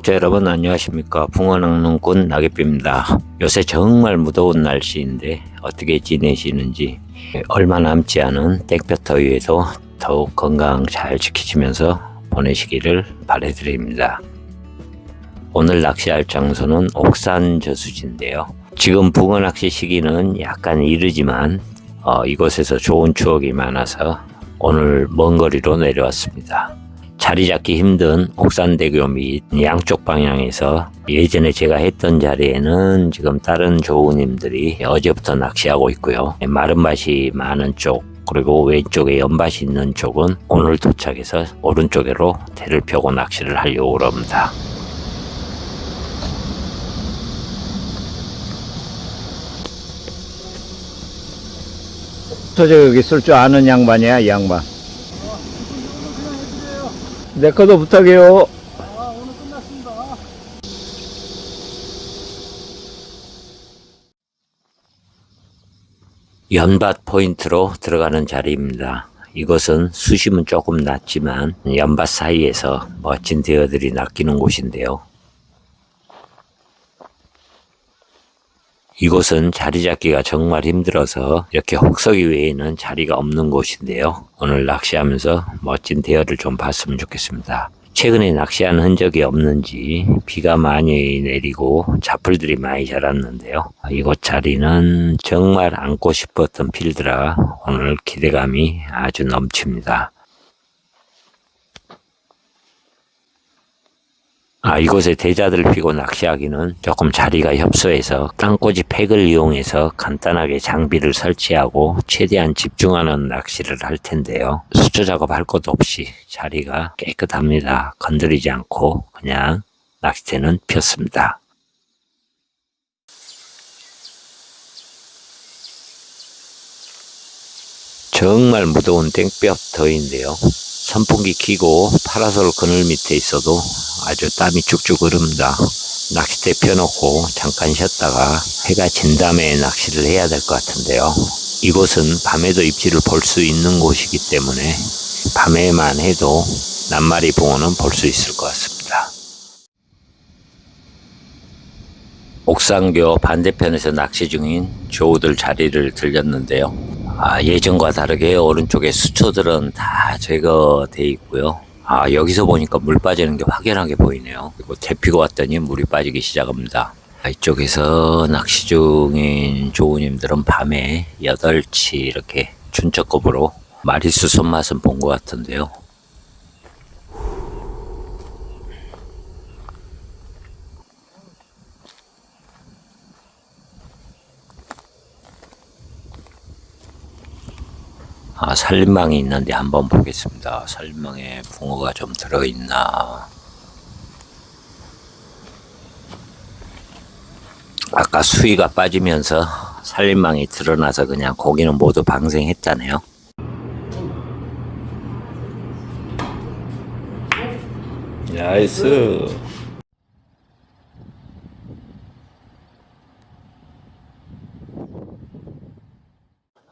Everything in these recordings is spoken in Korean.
구독자 여러분 안녕하십니까? 붕어낚는꾼 낙엽입니다. 요새 정말 무더운 날씨인데 어떻게 지내시는지 얼마 남지 않은 땡볕더위에도 더욱 건강 잘 지키시면서 보내시기를 바래드립니다. 오늘 낚시할 장소는 옥산 저수지인데요. 지금 붕어 낚시 시기는 약간 이르지만 어, 이곳에서 좋은 추억이 많아서 오늘 먼 거리로 내려왔습니다 자리 잡기 힘든 옥산대교 및 양쪽 방향에서 예전에 제가 했던 자리에는 지금 다른 조우님들이 어제부터 낚시하고 있고요. 마른밭이 많은 쪽 그리고 왼쪽에 연밭이 있는 쪽은 오늘 도착해서 오른쪽으로 대를 펴고 낚시를 하려고 합니다. 저기 쓸 줄 아는 양반이야, 이 양반. 내 것도 부탁해요. 연밭 포인트로 들어가는 자리입니다. 이곳은 수심은 조금 낮지만 연밭 사이에서 멋진 대어들이 낚이는 곳인데요. 이곳은 자리 잡기가 정말 힘들어서 이렇게 혹서기 외에는 자리가 없는 곳인데요. 오늘 낚시하면서 멋진 대어를 좀 봤으면 좋겠습니다. 최근에 낚시한 흔적이 없는지 비가 많이 내리고 자풀들이 많이 자랐는데요. 이곳 자리는 정말 앉고 싶었던 필드라 오늘 기대감이 아주 넘칩니다. 아, 이곳에 대자들 피고 낚시하기는 조금 자리가 협소해서 땅꽂이 팩을 이용해서 간단하게 장비를 설치하고 최대한 집중하는 낚시를 할 텐데요. 수초 작업할 것 없이 자리가 깨끗합니다. 건드리지 않고 그냥 낚싯대는 폈습니다. 정말 무더운 땡볕 더위인데요. 선풍기 켜고 파라솔 그늘 밑에 있어도 아주 땀이 쭉쭉 흐릅니다. 낚싯대 펴놓고 잠깐 쉬었다가 해가 진 다음에 낚시를 해야 될 것 같은데요. 이곳은 밤에도 입질을 볼 수 있는 곳이기 때문에 밤에만 해도 낱마리 붕어는 볼 수 있을 것 같습니다. 옥상교 반대편에서 낚시 중인 조우들 자리를 들렸는데요. 아, 예전과 다르게 오른쪽에 수초들은 다 제거돼 있고요. 아, 여기서 보니까 물 빠지는 게 확연하게 보이네요. 그리고 대피고 왔더니 물이 빠지기 시작합니다. 아, 이쪽에서 낚시 중인 조우님들은 밤에 8시 이렇게 춘척급으로 마리수 손맛은 본 것 같은데요. 아, 살림망이 있는데 한번 보겠습니다. 살림망에 붕어가 좀 들어있나. 아까 수위가 빠지면서 살림망이 드러나서 그냥 고기는 모두 방생했잖아요. 나이스.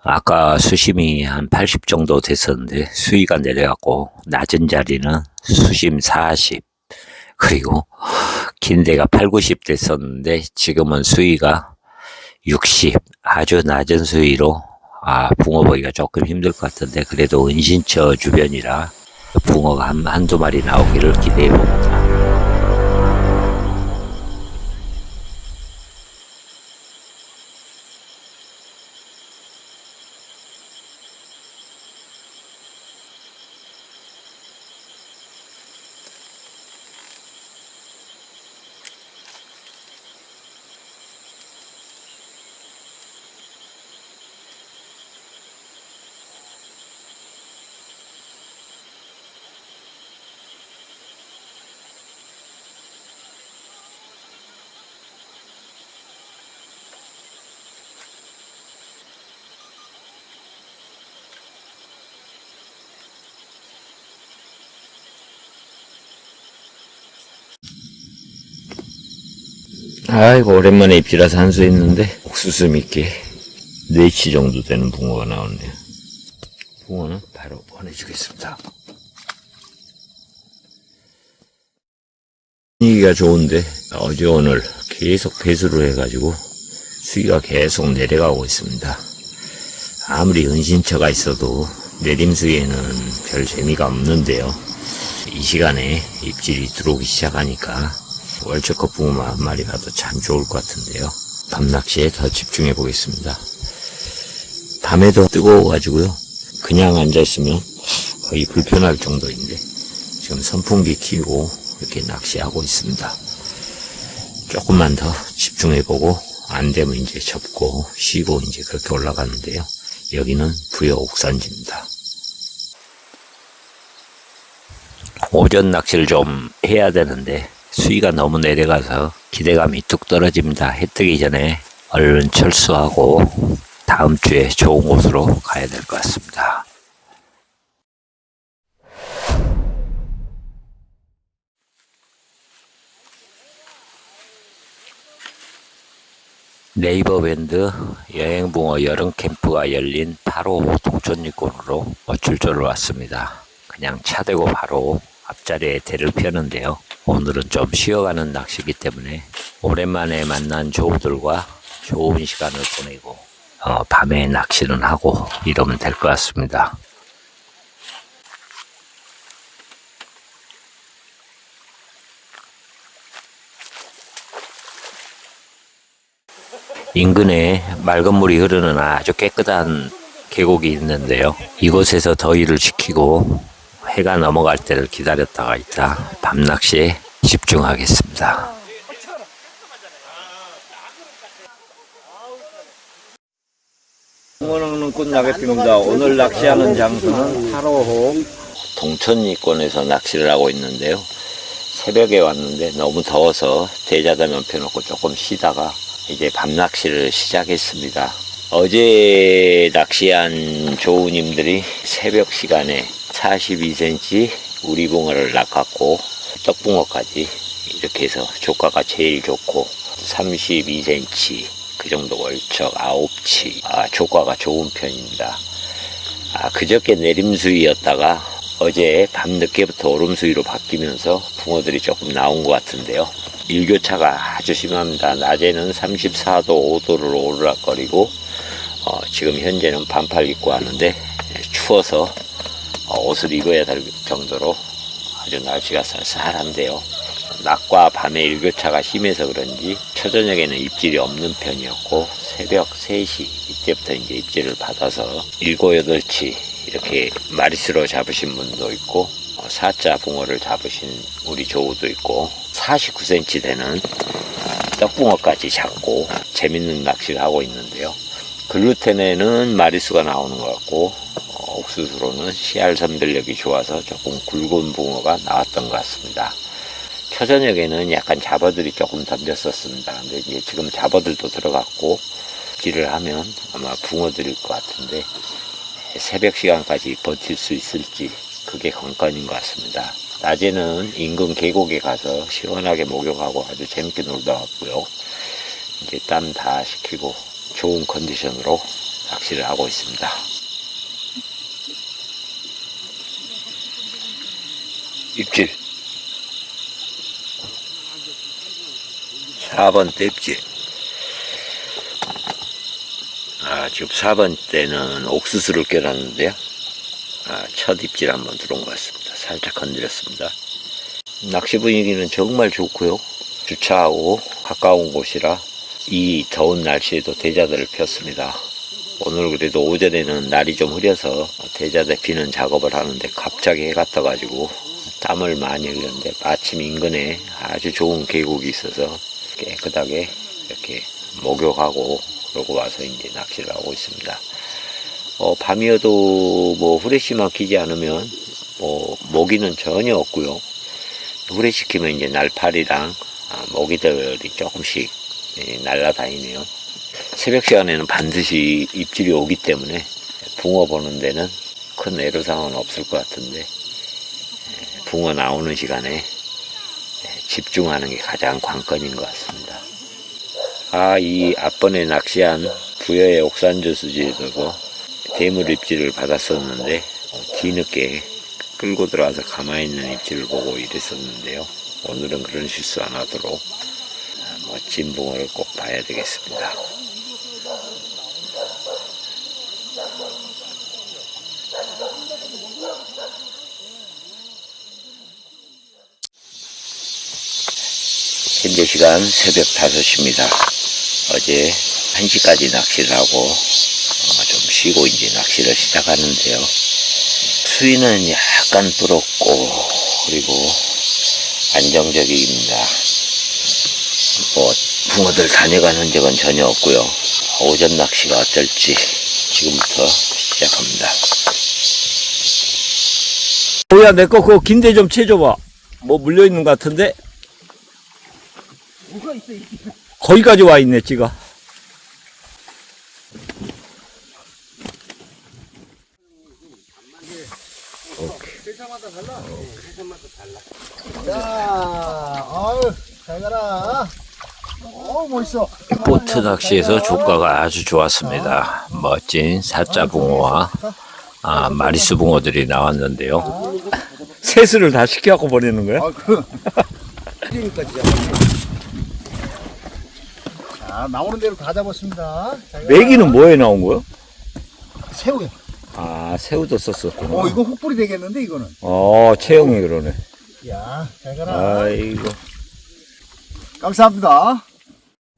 아까 수심이 한 80 정도 됐었는데 수위가 내려갖고 낮은 자리는 수심 40 그리고 긴 데가 8, 90 됐었는데 지금은 수위가 60 아주 낮은 수위로 아 붕어 보기가 조금 힘들 것 같은데 그래도 은신처 주변이라 붕어가 한, 한두 마리 나오기를 기대해 봅니다. 아이고 오랜만에 입질해서 한수 했는데 옥수수 믿게 4치 정도 되는 붕어가 나오네요 붕어는 바로 보내주겠습니다 분위기가 좋은데 어제 오늘 계속 배수를 해가지고 수위가 계속 내려가고 있습니다. 아무리 은신처가 있어도 내림수에는 별 재미가 없는데요. 이 시간에 입질이 들어오기 시작하니까 월척컵 붕어 한 마리 가도 참 좋을 것 같은데요. 밤낚시에 더 집중해 보겠습니다. 밤에도 뜨거워가지고요. 그냥 앉아있으면 거의 불편할 정도인데 지금 선풍기 켜고 이렇게 낚시하고 있습니다. 조금만 더 집중해보고 안 되면 이제 접고 쉬고 이제 그렇게 올라가는데요. 여기는 부여 옥산지입니다. 오전 낚시를 좀 해야 되는데 수위가 너무 내려가서 기대감이 뚝 떨어집니다. 해 뜨기 전에 얼른 철수하고 다음 주에 좋은 곳으로 가야 될 것 같습니다. 네이버 밴드 여행붕어 여름 캠프가 열린 8호 동촌리권으로 어출조를 왔습니다. 그냥 차 대고 바로 앞자리에 대를 펴는데요. 오늘은 좀 쉬어가는 낚시기 때문에 오랜만에 만난 조우들과 좋은 시간을 보내고 어, 밤에 낚시는 하고 이러면 될 것 같습니다. 인근에 맑은 물이 흐르는 아주 깨끗한 계곡이 있는데요. 이곳에서 더위를 식히고 해가 넘어갈 때를 기다렸다가 있다 밤낚시에 집중하겠습니다. 붕어는 꽃 낙엽입니다. 오늘 낚시하는 장소는 8호호 동천리권에서 낚시를 하고 있는데요. 새벽에 왔는데 너무 더워서 대자다면 펴놓고 조금 쉬다가 이제 밤 낚시를 시작했습니다. 어제 낚시한 조우님들이 새벽 시간에 42cm 우리붕어를 낚았고 떡붕어까지 이렇게 해서 조가가 제일 좋고 32cm 그 정도 월척 9치 아, 조가가 좋은 편입니다. 아, 그저께 내림수위였다가 어제 밤늦게부터 오름수위로 바뀌면서 붕어들이 조금 나온 것 같은데요. 일교차가 아주 심합니다. 낮에는 34도, 5도를 오르락거리고, 어, 지금 현재는 반팔 입고 하는데, 추워서 어, 옷을 입어야 될 정도로 아주 날씨가 쌀쌀한데요. 낮과 밤의 일교차가 심해서 그런지 초저녁에는 입질이 없는 편이었고 새벽 3시 이때부터 이제 입질을 받아서 7, 8치 이렇게 마리수로 잡으신 분도 있고 어, 사자 붕어를 잡으신 우리 조우도 있고 49cm 되는 떡붕어까지 잡고 재밌는 낚시를 하고 있는데요. 글루텐에는 마리수가 나오는 것 같고 어, 옥수수로는 씨알 선별력이 좋아서 조금 굵은 붕어가 나왔던 것 같습니다. 초저녁에는 약간 잡어들이 조금 덤볐었습니다. 근데 이제 지금 잡어들도 들어갔고 길을 하면 아마 붕어들일 것 같은데 새벽 시간까지 버틸 수 있을지 그게 관건인 것 같습니다. 낮에는 인근 계곡에 가서 시원하게 목욕하고 아주 재밌게 놀다 왔고요. 이제 땀 다 식히고 좋은 컨디션으로 낚시를 하고 있습니다. 입질 4번 대 입질 아, 지금 4번 때는 옥수수를 껴놨는데요. 아, 첫 입질 한번 들어온 것 같습니다. 살짝 건드렸습니다. 낚시 분위기는 정말 좋고요. 주차하고 가까운 곳이라 이 더운 날씨에도 대자들을 폈습니다. 오늘 그래도 오전에는 날이 좀 흐려서 대자대 피는 작업을 하는데 갑자기 해가 떠가지고 땀을 많이 흘렸는데 마침 인근에 아주 좋은 계곡이 있어서 깨끗하게 이렇게 목욕하고 그러고 와서 이제 낚시를 하고 있습니다. 어, 밤이어도 뭐 후레쉬만 키지 않으면 뭐 모기는 전혀 없고요. 후레쉬 키면 이제 날파리랑 아, 모기들이 조금씩 예, 날아다니네요. 새벽 시간에는 반드시 입질이 오기 때문에 붕어 보는 데는 큰 애로사항은 없을 것 같은데 예, 붕어 나오는 시간에 예, 집중하는 게 가장 관건인 것 같습니다. 아, 이 앞번에 낚시한 부여의 옥산조 수지에서도 대물 입질을 받았었는데 어, 뒤늦게 끌고 들어와서 가만히 있는 입질을 보고 이랬었는데요. 오늘은 그런 실수 안 하도록 멋 진 붕어를 꼭 봐야 되겠습니다. 현재 시간 새벽 5시입니다. 어제 1시까지 낚시를 하고 어, 좀 쉬고 이제 낚시를 시작하는데요. 수위는 약간 불었고 그리고 안정적입니다. 뭐 붕어들 다녀간 흔적은 전혀 없고요. 오전 낚시가 어떨지 지금부터 시작합니다. 뭐야 내 거 그거 긴데 좀 채줘봐. 뭐 물려 있는 것 같은데? 뭐가 있어 이게 거기까지 와 있네 찌가. 세차마다 달라 세차마다 달라 자 아유 잘 가라 보트 낚시에서 조과가 아주 좋았습니다. 멋진 사자 붕어와 아, 마리스 붕어들이 나왔는데요. 세수를 다 시켜갖고 보내는 거야? 아그 그러니까 진짜 자 나오는 대로 다 잡았습니다 잘. 메기는 뭐에 나온 거야? 새우야 아 새우도 썼었구나. 어 이거 훅불이 되겠는데 이거는 어 체형이 그러네. 야 잘 가라 아이고. 감사합니다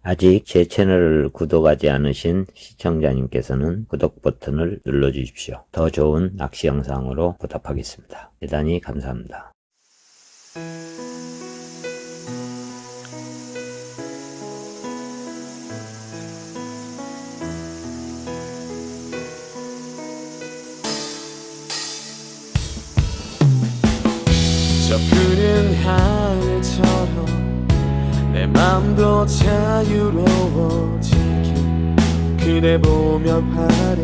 아직 제 채널을 구독하지 않으신 시청자님께서는 구독 버튼을 눌러주십시오. 더 좋은 낚시 영상으로 보답하겠습니다. 대단히 감사합니다. 저 푸른 하늘처럼 내 맘도 자유로워지게 그대 보며 바래